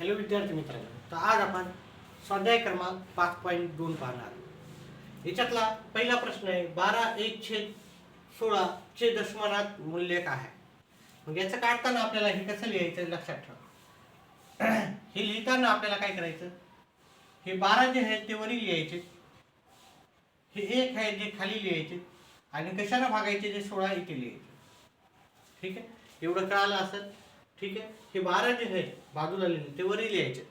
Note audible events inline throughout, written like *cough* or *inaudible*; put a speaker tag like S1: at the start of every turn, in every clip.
S1: Hello विद्यार्थी मित्रांनो तर आज आपण स्वाध्याय क्रमांक पाच पॉईंट दोन पाहणार. याच्यातला पहिला प्रश्न आहे बारा एक छेद सोळा चे दशमानात मूल्य काय आहे? मग याचं काढताना आपल्याला हे कसं लिहायचं लक्षात ठेवा. *clears throat* हे लिहिताना आपल्याला काय करायचं? हे बारा जे आहेत ते वरील लिहायचे. हे एक आहे जे खाली लिहायचे. आणि कशाला भागायचे? जे सोळा इथे लिहायचे. ठीक आहे? एवढं कळालं असेल? ठीक आहे? हे बारा जे आहेत बाजूला लिहिले ते वरी लिहायचे.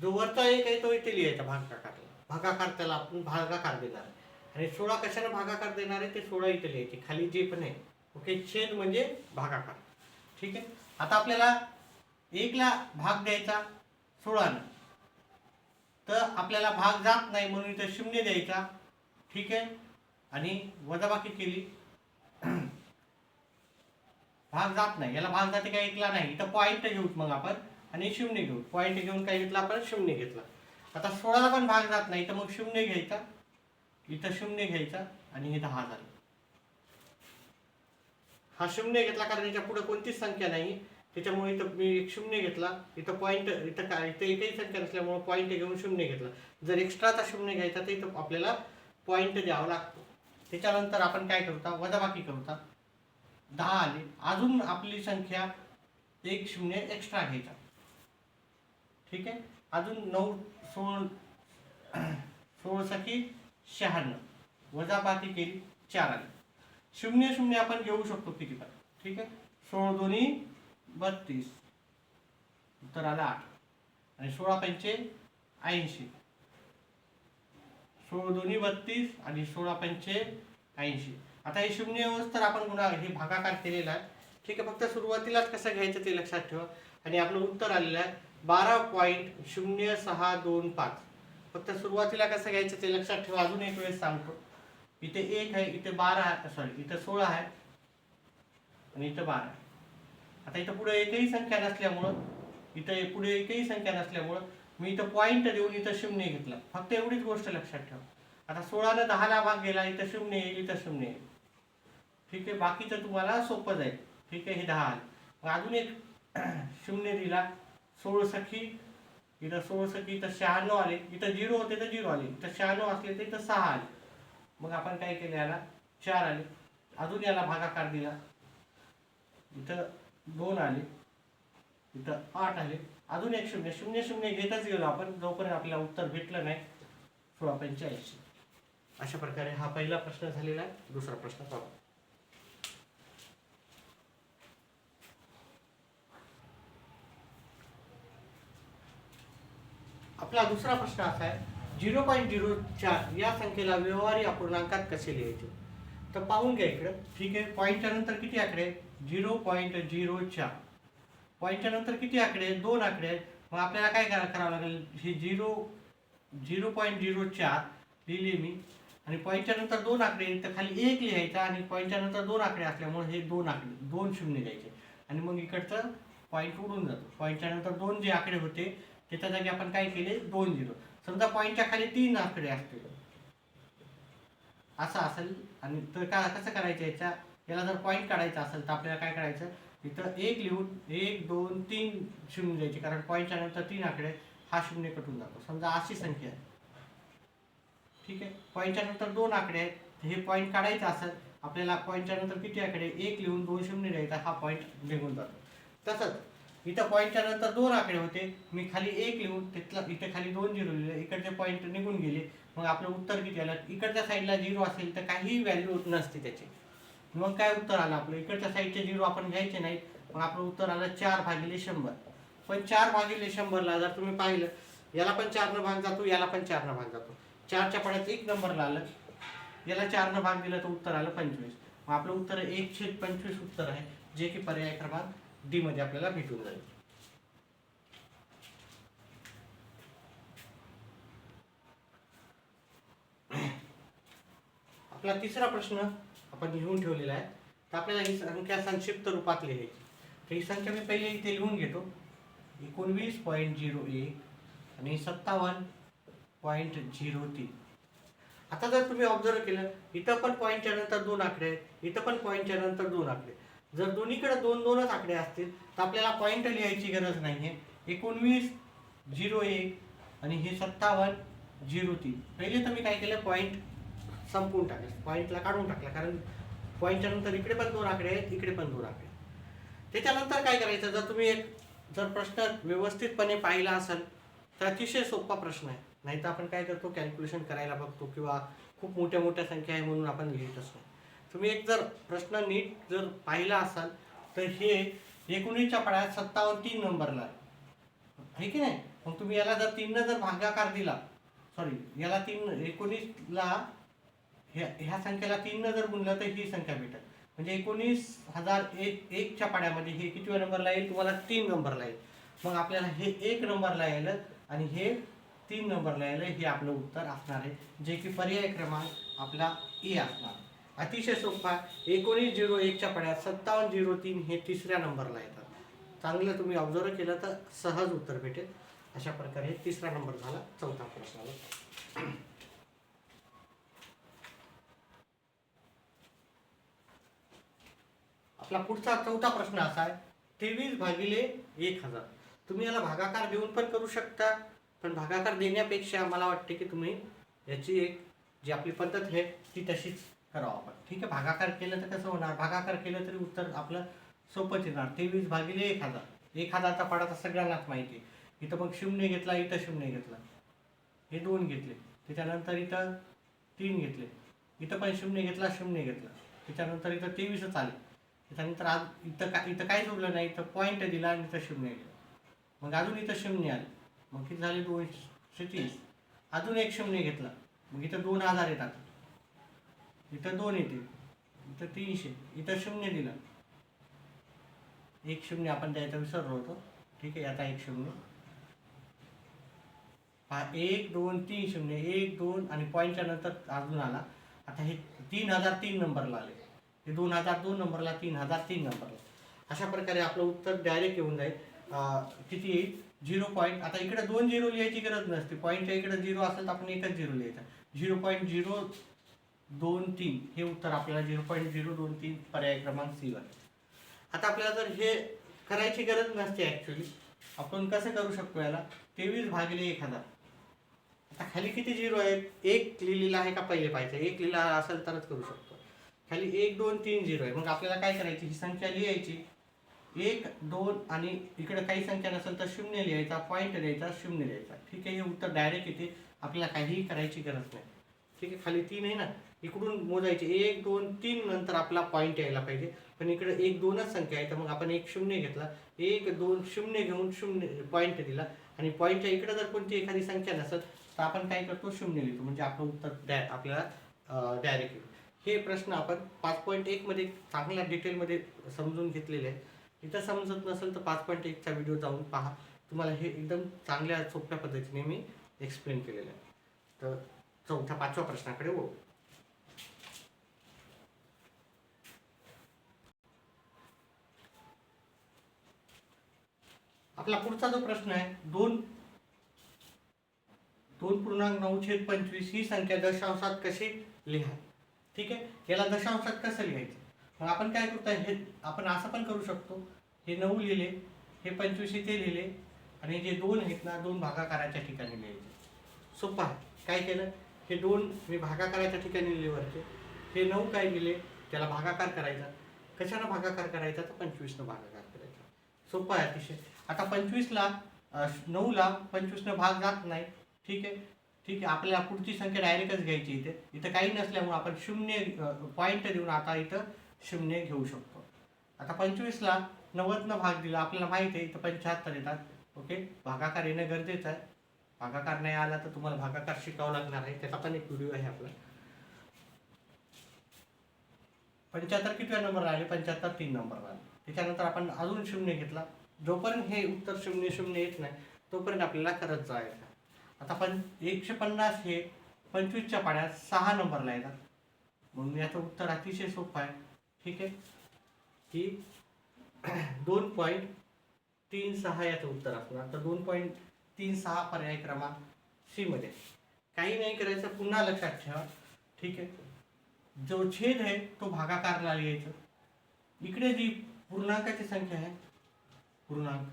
S1: जो वरचा एक आहे तो इथे लिहायचा भागाकारला भागाकार त्याला आपण भागाकार देणार आहे. आणि सोळा कशाने भागाकार देणार आहे? ते सोळा इथे लिहायचे. खाली जे पण आहे. ओके छेद म्हणजे भागाकार. ठीक आहे? आता आपल्याला एकला भाग द्यायचा सोळानं. तर आपल्याला भाग जात नाही म्हणून इथं शून्य द्यायचा. ठीक आहे? आणि वजाबाकी केली. भाग जात नाही. याला भाग जाते काय ऐकला नाही. इथं पॉईंट घेऊ मग आपण आणि शून्य घेऊ. पॉईंट घेऊन काय घेतला आपण? शून्य घेतला. आता सोळाला पण भाग जात नाही. तर मग शून्य घ्यायचा. इथं शून्य घ्यायचा आणि हे दहा झालं. हा शून्य घेतला कारण याच्यापुढे कोणतीच संख्या नाही. त्याच्यामुळे इथं मी एक शून्य घेतला. इथं पॉईंट इथं काय इथं एकही संख्या नसल्यामुळे पॉईंट घेऊन शून्य घेतला. जर एक्स्ट्राचा शून्य घ्यायचा तर इथं आपल्याला पॉईंट द्यावा लागतो. त्याच्यानंतर आपण काय करता? वजाबाकी करता. दहा आले. अजून आपली संख्या एक शून्य एक्स्ट्रा घ्यायचा. ठीक आहे? अजून नऊ सोळ सोळ सखी शहाण्णव. वजाबाकी केली चार आले. शून्य शून्य आपण घेऊ शकतो किती पण. ठीक आहे? सोळ दोन्ही बत्तीस. उत्तर आलं आठ. आणि सोळा पंचे ऐंशी. सोळ दोन्ही बत्तीस आणि सोळा पंचे ऐंशी. आता हे शून्य तर आपण गुणाकार हे भागाकार केलेला आहे. ठीक आहे फक्त सुरुवातीलाच कसं घ्यायचं ते लक्षात ठेवा. आणि आपलं उत्तर आलेलं आहे बारा पॉईंट शून्य सहा दोन पाच. फक्त सुरुवातीला कसं घ्यायचं ते लक्षात ठेवा अजून एक वेळेस सांगतो. इथे एक आहे इथे बारा आहे सॉरी इथं सोळा आहे आणि इथं बारा आहे. आता इथं पुढे एकही संख्या नसल्यामुळं इथं पुढे एकही संख्या नसल्यामुळं मी इथं पॉईंट देऊन इथं शून्य घेतला. फक्त एवढीच गोष्ट लक्षात ठेवा. आता सोळानं दहाला भाग गेला इथं शून्य येईल इथं शून्य येईल. ठीक आहे बाकीचं तुम्हाला सोपं जाईल. ठीक आहे हे दहा आले. मग अजून एक *clears throat* शून्य दिला. सोळ सखी इथं सोळ सखी इथं शहाण्णव आले. इथं झिरो होते तर झिरो आले. इथं शहाण्णव असले तर इथं सहा आले. मग आपण काय केलं याला? चार आले. अजून याला भागाकार दिला. इथं दोन आले. इथं आठ आले. अजून एक शून्य. शून्य शून्य घेतच गेलो आपण. जोपर्यंत आपल्याला उत्तर भेटलं नाही सोळा पंच्याऐंशी. अशा प्रकारे हा पहिला प्रश्न झालेला आहे. दुसरा प्रश्न पाहू. आपला दुसरा प्रश्न असा आहे झिरो पॉईंट झिरो चार या संख्येला व्यवहारी अपूर्णांकात कसे लिहायचे? तर पाहून घ्या इकडं. ठीक आहे पॉईंटच्या नंतर किती आकडे? आहेत झिरो पॉईंट झिरो चार पॉईंटच्या नंतर किती आकडे? आहेत दोन आकडे. आहेत मग आपल्याला काय करा करावं लागेल? हे झिरो झिरो पॉईंट झिरो चार लिहिले मी. आणि पॉईंटच्या नंतर दोन आकडे तर खाली एक लिहायचा आणि पॉईंटच्या नंतर दोन आकडे असल्यामुळे हे दोन आकडे दोन शून्य द्यायचे आणि मग इकडचं पॉईंट उडून जातो. पॉईंटच्या नंतर दोन जे आकडे होते त्याच्या जागी आपण काय केले? दोन झिरो समजा पॉईंटच्या खाली तीन आकडे असतील. असं असेल. आणि तर का कसं करायचं याच्या? याला जर पॉईंट काढायचा असेल तर आपल्याला काय करायचं? इथं एक लिहून एक दोन तीन शून्य द्यायचे. कारण पॉईंटच्या नंतर तीन आकडे हा शून्य कटून जातो. समजा अशी संख्या आहे. ठीक आहे? पॉईंटच्या नंतर दोन आकडे आहेत. हे पॉईंट काढायचं असेल आपल्याला पॉईंटच्या नंतर किती आकडे? एक लिहून दोन शून्य द्यायचा. हा पॉईंट निघून जातो. तसंच इथं पॉईंटच्या नंतर दोन आकडे होते. मी खाली एक लिहून तिथला इथे खाली दोन झिरो लिहिले. इकडचे पॉईंट निघून गेले. मग आपलं उत्तर किती आलं? इकडच्या साईडला झिरो असेल तर काही व्हॅल्यू नसते त्याची. मग काय उत्तर आलं आपलं? इकडच्या साईडचे झिरो आपण घ्यायचे नाही मग आपलं उत्तर आलं चार भागिले शंभर. पण चार भागिले शंभरला जर तुम्ही पाहिलं याला पण चारनं भाग जातो याला पण चारनं भाग जातो. चारच्या पड्यात एक नंबरला आलं. याला चारनं भाग दिलं तर उत्तर आलं पंचवीस. मग आपलं उत्तर एक छेद पंचवीस उत्तर आहे. जे की पर्याय क्रमांक डी मध्ये आपल्याला भेटून जाईल. आपला तिसरा प्रश्न आपण लिहून ठेवलेला आहे. तर आपल्याला ही संख्या संक्षिप्त रूपात लिहायची. तर ही संख्या मी पहिले इथे लिहून घेतो. एकोणवीस पॉईंट झिरो एक आणि सत्तावन्न पॉईंट झिरो तीन. आता जर तुम्ही ऑब्झर्व केलं इथं पण पॉईंटच्या नंतर दोन आकडे आहेत इथं पण पॉईंटच्या नंतर दोन आकडे जर दोन्हीकडे दोन दोनच आकडे असतील तर आपल्याला पॉईंट लिहायची गरज नाही आहे एकोणवीस झिरो एक आणि हे सत्तावन्न झिरो तीन. पहिले तर मी काय केलं पॉईंट संपवून टाकलं. पॉईंटला काढून टाकला कारण पॉईंटच्या नंतर इकडे पण दोन आकडे आहेत इकडे पण दोन आकडे आहेत. त्याच्यानंतर काय करायचं जर तुम्ही एक जर प्रश्न व्यवस्थितपणे पाहिला असेल तर अतिशय सोपा प्रश्न आहे. नाही तर आपण काय करतो कॅल्क्युलेशन करायला बघतो किंवा खूप मोठ्या मोठ्या संख्या आहे म्हणून आपण लिहित असतो तुम्ही एक जर प्रश्न नीट जर पाहिला असाल तर हे एकोणीसच्या पाड्यात सत्तावन्न तीन नंबरला आहे. आहे की नाही? मग तुम्ही याला जर तीननं जर भागाकार दिला सॉरी याला तीन एकोणीसला ह्या ह्या संख्येला तीननं जर गुणलं तर ही संख्या भेटेल. म्हणजे एकोणीस हजार एक एकच्या पाड्यामध्ये हे किती नंबरला येईल? तुम्हाला तीन नंबरला येईल. मग आपल्याला हे एक नंबरला यायला आणि हे तीन नंबरला यायला हे आपलं उत्तर असणार आहे. जे की पर्याय क्रमांक आपला ए असणार. अतिशय सोपा. एकोणीस झिरो एकच्या पाण्यात सत्तावन्न झिरो तीन हे तिसऱ्या नंबरला येतात. चांगलं तुम्ही ऑब्झर्व केलं तर सहज उत्तर भेटेल. अशा प्रकारे तिसरा नंबर झाला चौथा प्रश्नाला. आपला पुढचा चौथा प्रश्न असा आहे तेवीस भागिले एक हजार. तुम्ही याला भागाकार देऊन पण करू शकता पण भागाकार देण्यापेक्षा मला वाटते की तुम्ही याची एक जी आपली पद्धत आहे ती तशीच करावं आपण. ठीक आहे भागाकार केलं तर कसं होणार? भागाकार केलं तरी उत्तर आपलं सोपंच येणार. तेवीस भागिले एक हजार. एक हजारचा पाडा तर सगळ्यांनाच माहिती आहे. इथं मग शून्य घेतला इथं शून्य घेतला. हे दोन घेतले. त्याच्यानंतर इथं तीन घेतले. इथं पण शून्य घेतला शून्य घेतला. त्याच्यानंतर इथं तेवीसच आले. त्याच्यानंतर आज इथं काय इथं काहीच उरलं नाही? इथं पॉईंट दिला आणि इथं शून्य गेलं. मग अजून इथं शून्य आले. मग किती झाले? दोनशे तीस. अजून एक शून्य घेतला. मग इथं दोन हजार येतात. इथं दोन येते. इथं तीनशे. इथं शून्य दिलं. एक शून्य आपण द्यायचं विसरलो होतो ठीक आहे आता एक शून्य. हा एक दोन तीन शून्य. एक दोन आणि पॉईंटच्या नंतर अजून आला. आता हे तीन हजार तीन नंबरला आले. हे दोन हजार दोन नंबरला तीन हजार तीन नंबरला. अशा प्रकारे आपलं उत्तर डायरेक्ट येऊन जाईल. किती येईल? झिरो पॉईंट आता इकडे दोन झिरो लिहायची गरज नसते. पॉईंटच्या इकडे झिरो असेल तर आपण एकच झिरो लिहायचा. झिरो पॉईंट झिरो दोन तीन हे उत्तर आपल्याला झिरो पॉईंट झिरो दोन तीन पर्याय क्रमांक सी वर. आता आपल्याला जर हे करायची गरज नसते ॲक्च्युली आपण कसं करू शकतो याला? तेवीस भागिले एक हजार. आता खाली किती झिरो आहेत? एक लिहिलेला आहे का पहिले पाहिजे? एक लिहिला असेल तरच करू शकतो. खाली एक दोन तीन झिरो आहे. मग आपल्याला काय करायची? ही संख्या लिहायची. एक दोन आणि इकडे काही संख्या नसेल तर शून्य लिहायचा. पॉईंट द्यायचा शून्य द्यायचा ठीक आहे हे उत्तर डायरेक्ट येते. आपल्याला काहीही करायची गरज नाही. ठीक आहे खाली तीन आहे ना? इकडून मोजायचे. एक दोन तीन नंतर आपला पॉईंट यायला पाहिजे. पण इकडे एक दोनच संख्या आहे. तर मग आपण एक शून्य घेतला. एक दोन शून्य घेऊन शून्य पॉईंट दिला. आणि पॉईंटच्या इकडे जर कोणती एखादी संख्या नसेल तर आपण काय करतो? शून्य लिहितो. म्हणजे आपलं उत्तर डाय आपल्याला डायरेक्ट हे प्रश्न आपण पाच पॉईंट एकमध्ये चांगल्या डिटेलमध्ये समजून घेतलेले आहेत. इथं समजत नसेल तर पाच पॉईंट एकचा व्हिडिओ जाऊन पहा. तुम्हाला हे एकदम चांगल्या सोप्या पद्धतीने मी एक्सप्लेन केलेलं आहे. तर चौथ्या पाचव्या प्रश्नाकडे वळू. आपला पुढचा जो प्रश्न आहे दोन दोन पूर्णांक नऊ छेद पंचवीस ही संख्या दशांशात कशी लिहा ठीक आहे? याला दशांशात कसं लिहायचं? मग आपण काय करतो हे आपण असं पण करू शकतो. हे नऊ लिहिले हे पंचवीस इथे लिहिले आणि जे दोन आहेत ना दोन भागाकाराच्या ठिकाणी लिहायचे. सोपा आहे. काय केलं? हे दोन मी भागाकाराच्या ठिकाणी लिहिले वरचे. हे नऊ काय लिहिले? त्याला भागाकार करायचा. कशानं भागाकार करायचा? तर पंचवीसनं भागाकार करायचा. सोपा आहे अतिशय. आता पंचवीसला नऊला पंचवीसनं भाग जात नाही. ठीक आहे? ठीक आहे आपल्याला पुढची संख्या डायरेक्टच घ्यायची इथे. इथं काही नसल्यामुळे आपण शून्य पॉईंट देऊन आता इथं शून्य घेऊ शकतो. आता पंचवीसला नव्वदनं भाग दिला आपल्याला माहिती आहे इथं पंच्याहत्तर येतात. ओके? भागाकार येणं गरजेचं आहे. भागाकार नाही आला तर तुम्हाला भागाकार शिकावं लागणार आहे. त्याचा पण एक व्हिडिओ आहे आपला. पंच्याहत्तर कितव्या नंबर आले? पंच्याहत्तर तीन नंबरला आले. त्याच्यानंतर आपण अजून शून्य घेतला. जोपर्यंत हे उत्तर शून्य शून्य येत नाही तोपर्यंत आपल्याला करत जायचं. आता पण एकशे पन्नास हे पंचवीसच्या पाण्यात सहा नंबरला येतात. म्हणून याचं उत्तर अतिशय सोपं आहे. ठीक आहे? की *clears throat* दोन पॉईंट तीन सहा याचं उत्तर असणार. तर दोन पॉईंट तीन सहा पर्याय क्रमांक सीमध्ये काही नाही करायचं पुन्हा लक्षात ठेवा. ठीक आहे? जो छेद आहे तो भागाकारला यायचं. इकडे जी पूर्णांकाची संख्या आहे पूर्णांक.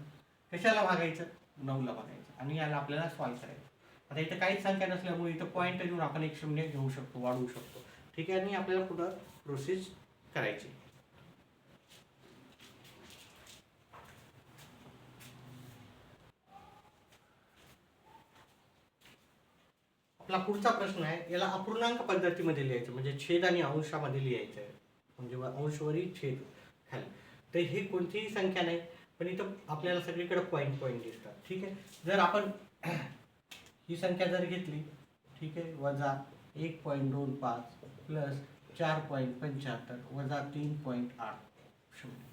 S1: कशाला भागायचं? नऊला बघायचं. आणि याला आपल्याला सॉल्व्ह करायचं आता इथं काहीच संख्या नसल्यामुळे इथं पॉईंट घेऊन आपण एक शून्य घेऊ शकतो वाढवू शकतो. ठीक आहे? आणि आपल्याला पुढं प्रोसेस करायची. आपला पुढचा प्रश्न आहे याला अपूर्णांक पद्धतीमध्ये लिहायचं म्हणजे छेद आणि अंशामध्ये लिहायचं आहे. म्हणजे अंशवरी छेद. खाली तर ही कोणतीही संख्या नाही. पण इथं आपल्याला सगळीकडे पॉईंट पॉईंट दिसतात. ठीक आहे? जर आपण *clears throat* ही संख्या जर घेतली ठीक आहे? वजा एक पॉईंट दोन पाच प्लस चार पॉईंट पंच्याहत्तर वजा तीन पॉईंट आठ. शून्य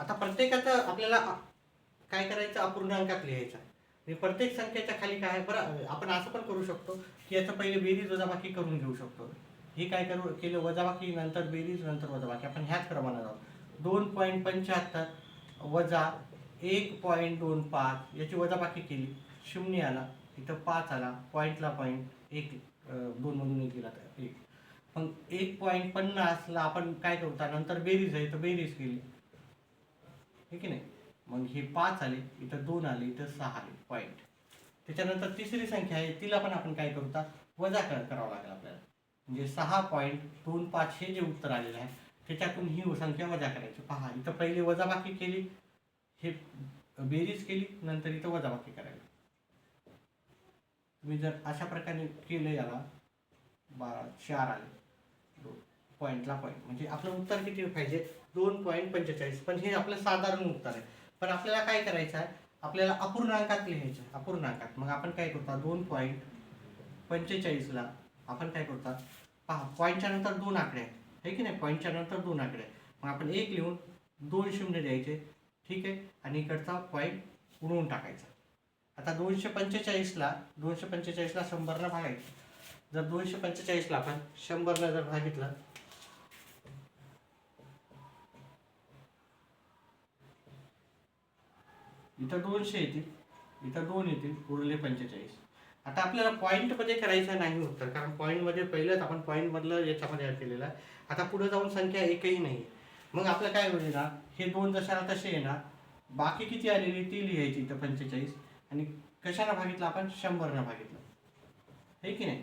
S1: आता प्रत्येकाचं आपल्याला काय करायचं? अपूर्णांकात लिहायचं. आणि प्रत्येक संख्येच्या खाली काय आहे? बरं आपण असं पण करू शकतो की याचं पहिले बेरीज वजाबाकी करून घेऊ शकतो. हे काय करू केलं? वजाबाकी नंतर बेरीज नंतर वजाबाकी. आपण ह्याच क्रमानं जाऊ दोन पॉईंट पंच्याहत्तर वजा एक पॉईंट दोन पाच याची वजाबाकी केली. शून्य आला. इथं पाच आला. पॉईंटला पॉईंट एक अं, दोन मधून एक गेला तर एक. मग एक पॉईंट पन्नासला आपण काय करू? नंतर बेरीज आहे तर बेरीज केली. ठीक आहे नाही? मग हे पाच आले इथं दोन आले इथं सहा आले पॉईंट त्याच्यानंतर तिसरी संख्या आहे तिला पण आपण काय करू? वजा कर करावं लागेल आपल्याला. म्हणजे सहा पॉईंट दोन पाच हे जे उत्तर आलेलं आहे त्याच्यातून ही संख्या वजा करायची. पहा इथं पहिले वजाबाकी केली हे बेरीज केली नंतर इथं वजाबाकी करायला तुम्ही जर अशा प्रकारे केलं याला बारा चार आले. पॉईंटला पॉईंट म्हणजे आपलं उत्तर किती पाहिजे? दोन पॉईंट पंचेचाळीस. पण हे आपलं साधारण उत्तर आहे. पण आपल्याला काय करायचं आहे? आपल्याला अपूर्णांकात लिहायचं अपूर्णांकात. मग आपण काय करतो? दोन पॉईंट पंचेचाळीसला आपण काय करतो? पहा पॉईंटच्या नंतर दोन आकडे आहेत. आहे की नाही? पॉईंटच्या नंतर दोन आकडे. मग आपण एक लिहून दोन शून्य द्यायचे. ठीक आहे? आणि इकडचा पॉईंट उडवून टाकायचा. आता दोनशे पंचेचाळीसला दोनशे पंचेचाळीसला शंभरला भागायचं. जर दोनशे पंचेचाळीसला आपण शंभरला जर भागितलं इथं दोनशे येतील इथं दोन येतील उरले पंचेचाळीस. आता आपल्याला पॉईंटमध्ये करायचं नाही उत्तर कारण पॉईंटमध्ये पहिलंच आपण पॉईंटमधलं याच्यामध्ये ऍड केलेलं आहे. आता पुढे जाऊन संख्या एकही नाही. मग आपलं काय होईल ना हे दोन जशाला तसे येणार बाकी किती आलेली ती लिहायची इथं पंचेचाळीस. आणि कशाला भागितलं आपण? शंभरनं भागितलं. हे की नाही?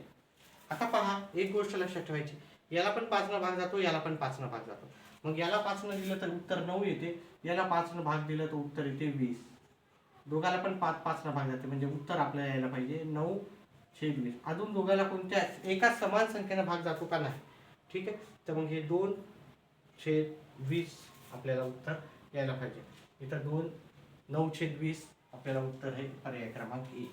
S1: आता पहा एक गोष्ट लक्षात ठेवायची. याला पण पाचनं भाग जातो याला पण पाचनं भाग जातो. मग याला पाचनं दिलं तर उत्तर नऊ येते याला पाचनं भाग दिलं तर उत्तर येते वीस. दोघाला पण पाच पाचला भाग जाते. म्हणजे उत्तर आपल्याला यायला पाहिजे. नऊ छेद वीस. अजून दोघाला कोणत्या एका समान संख्येनं भाग जातो का नाही? ठीक आहे? तर मग हे दोन छेद वीस आपल्याला उत्तर यायला पाहिजे. इथं दोन नऊ छेद वीस आपल्याला उत्तर हे पर्याय क्रमांक ए.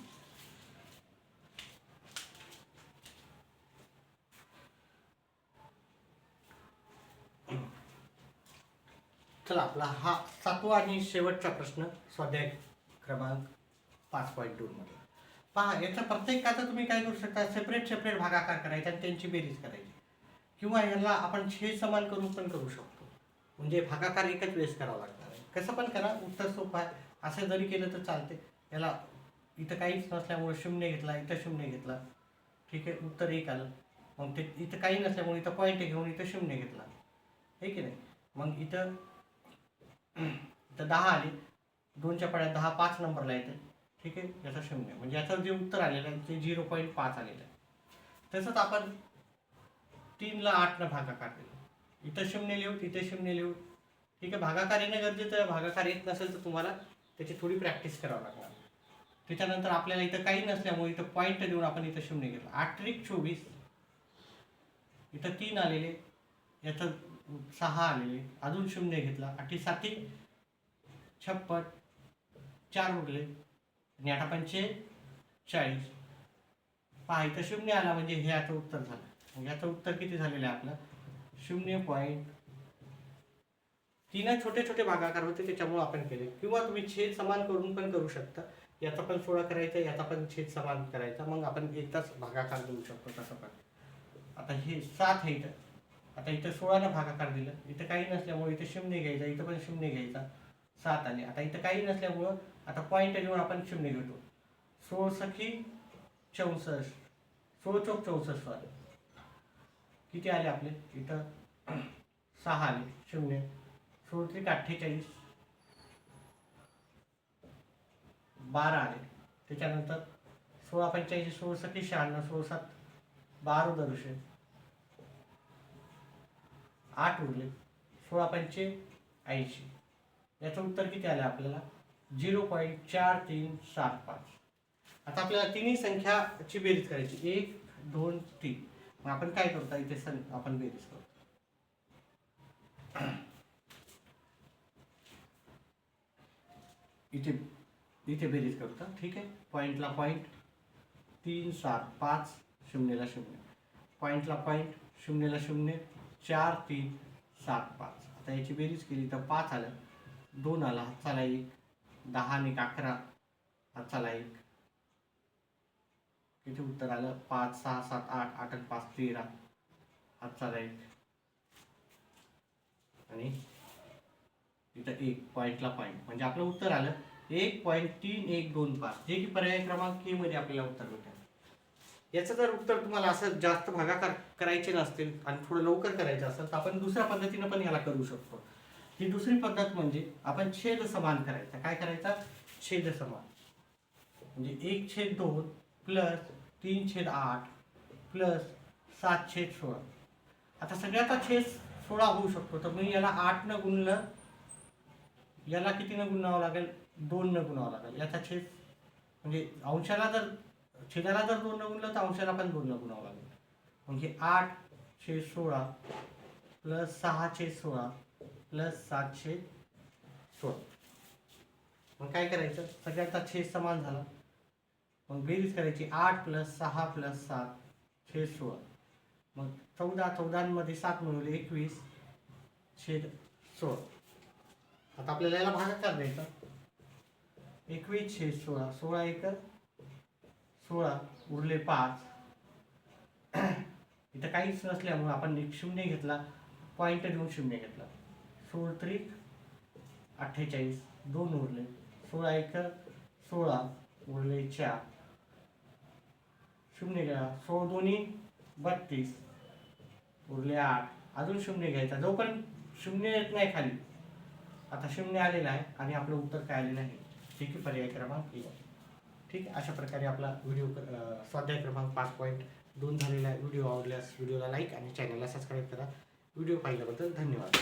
S1: चला आपला हा सातवा आणि शेवटचा प्रश्न स्वाध्याय. क्रमांक पाच पॉईंट टूमध्ये पहा याचा प्रत्येकाचा तुम्ही काय करू शकता? सेपरेट सेपरेट भागाकार करायचा आणि त्यांची बेरीज करायची. किंवा याला आपण छेद समान करून पण करू शकतो. म्हणजे भागाकार एकच वेळेस करावा लागणार आहे. कसं पण करा उत्तर सोपं आहे. असं जरी केलं तर चालते. याला इथं काहीच नसल्यामुळे शून्य घेतला इथं शून्य घेतला. ठीक आहे उत्तर एक आलं. मग ते इथं काही नसल्यामुळे इथं पॉईंट घेऊन इथं शून्य घेतला. हे की नाही? मग इथं *clears throat* इथं दहा आले. दोनच्या पाड्यात दहा पाच नंबरला येते ठीक आहे? याचं शून्य. म्हणजे याचं जे उत्तर आलेलं आहे ते झिरो पॉईंट पाच आलेलं आहे. तसंच आपण तीनला आठनं भागाकार दिला इथं शून्य लिहू तिथे शून्य लिहू. ठीक आहे? भागाकार येणं गरजेचं आहे. भागाकार येत नसेल तर तुम्हाला त्याची थोडी प्रॅक्टिस करावं लागणार. त्याच्यानंतर आपल्याला इथं काही नसल्यामुळे इथं पॉईंट देऊन आपण इथं शून्य घेतलं. आठ त्रिक चोवीस. इथं तीन आलेले. याचं सहा आलेले. अजून शून्य घेतला. आठी साती छप्पन. चार उरले. आणि आठ पंचे चाळीस पहा इथं शून्य आला म्हणजे हे याचं उत्तर झालं. म्हणजे याचं उत्तर किती झालेलं आहे आपलं? शून्य पॉईंट तीन छोटे छोटे भागाकार होते त्याच्यामुळे आपण केले. किंवा तुम्ही छेद समान करून पण करू शकता. याचा पण सोळा करायचा याचा पण छेद समान करायचा. मग आपण एकदाच भागाकार देऊ शकतो तसं पण. आता हे सात आहे इथं. आता इथं सोळाला भागाकार दिलं. इथं काही नसल्यामुळे इथं शून्य घ्यायचा इथं पण शून्य घ्यायचा. सात आले. आता इथं काही नसल्यामुळं आता पॉईंट घेऊन आपण चिमणी घेतो. सो सखी चौसष्ट. सोळ चौक चौसष्ट आले किती आले आपले? इथं सहा आले. शून्य. सोळ त्रिक अठ्ठेचाळीस. बारा आले. त्याच्यानंतर सोळा पंच्याऐंशी सोळ सखी शहाण्णव सोळा सात बारा दरुशे. आठ उरले. सोळा पंचे ऐंशी. याचं उत्तर किती आलं आपल्याला? झिरो पॉईंट चार तीन सात पाच. आता आपल्याला तिन्ही संख्याची बेरीज करायची. एक दोन तीन. मग आपण काय करतो इथे सं आपण बेरीज करतो इथे इथे बेरीज करतो ठीक आहे. पॉईंटला पॉईंट तीन सात पाच शून्यला शून्य. पॉईंटला पॉईंट शून्यला शून्य चार तीन सात पाच. आता याची बेरीज केली तर पाच आलं. दोन आला. हातचाला एक. दहा आणि एक अकरा हातचाला एक किती उत्तर आलं पाच सहा सात आठ आठ आणि पाच तेरा आजचा एक आणि इथं एक पॉईंटला पॉईंट म्हणजे आपलं उत्तर आलं एक पॉईंट तीन एक दोन पाच. जे की पर्याय क्रमांक के मध्ये आपल्याला उत्तर भेटेल. याचं जर उत्तर तुम्हाला असं जास्त भागाकार करायचे नसतील आणि थोडं लवकर करायचं असेल तर आपण दुसऱ्या पद्धतीनं पण याला करू शकतो. ही दुसरी पद्धत म्हणजे आपण छेद समान करायचा. काय करायचा? छेद समान. म्हणजे एक छेद दोन प्लस तीन छेद आठ प्लस सात छेद सोळा. आता सगळ्याचा छेद सोळा होऊ शकतो. तर मी याला आठ न गुणलं याला कितीनं गुणावं लागेल? दोन न गुणावं लागेल. याचा छेद म्हणजे अंशाला जर छेदाला जर दोन न गुणलं तर अंशाला पण दोन न गुणावं लागेल. म्हणजे आठ छेद सोळा प्लस सहा छेद सोळा प्लस सातशे सोळा. मग काय करायचं? सगळ्याचा छेद समान झाला. मग बेरीज करायची आठ प्लस सहा प्लस सात छेद सोळा. मग चौदा चौदांमध्ये सात मिळवले एकवीस छेद सोळा. आता आपल्याला याला भागाकार द्यायचा. एकवीस छेद सोळा. सोळा एक सोळा उरले पाच. इथं काहीच नसल्यामुळे आपण एक शून्य घेतला. पॉईंट देऊन शून्य घेतला. सोळ त्रिक अठ्ठेचाळीस दोन उरले. सोळा एक सोळा उरले चार. शून्य घ्या सोळ दोन्ही बत्तीस. उरले आठ. अजून शून्य घ्यायचा. जोपर्यंत शून्य येत नाही खाली आता शून्य आलेलं आहे आणि आपलं उत्तर काय आलेलं आहे ठीक आहे पर्याय क्रमांक एक. ठीक आहे अशा प्रकारे आपला व्हिडिओ स्वाध्याय क्रमांक पाच पॉईंट दोन झालेला आहे. व्हिडिओ आवडल्यास व्हिडिओला लाईक आणि चॅनलला सबस्क्राईब करा. व्हिडिओ पाहिल्याबद्दल धन्यवाद.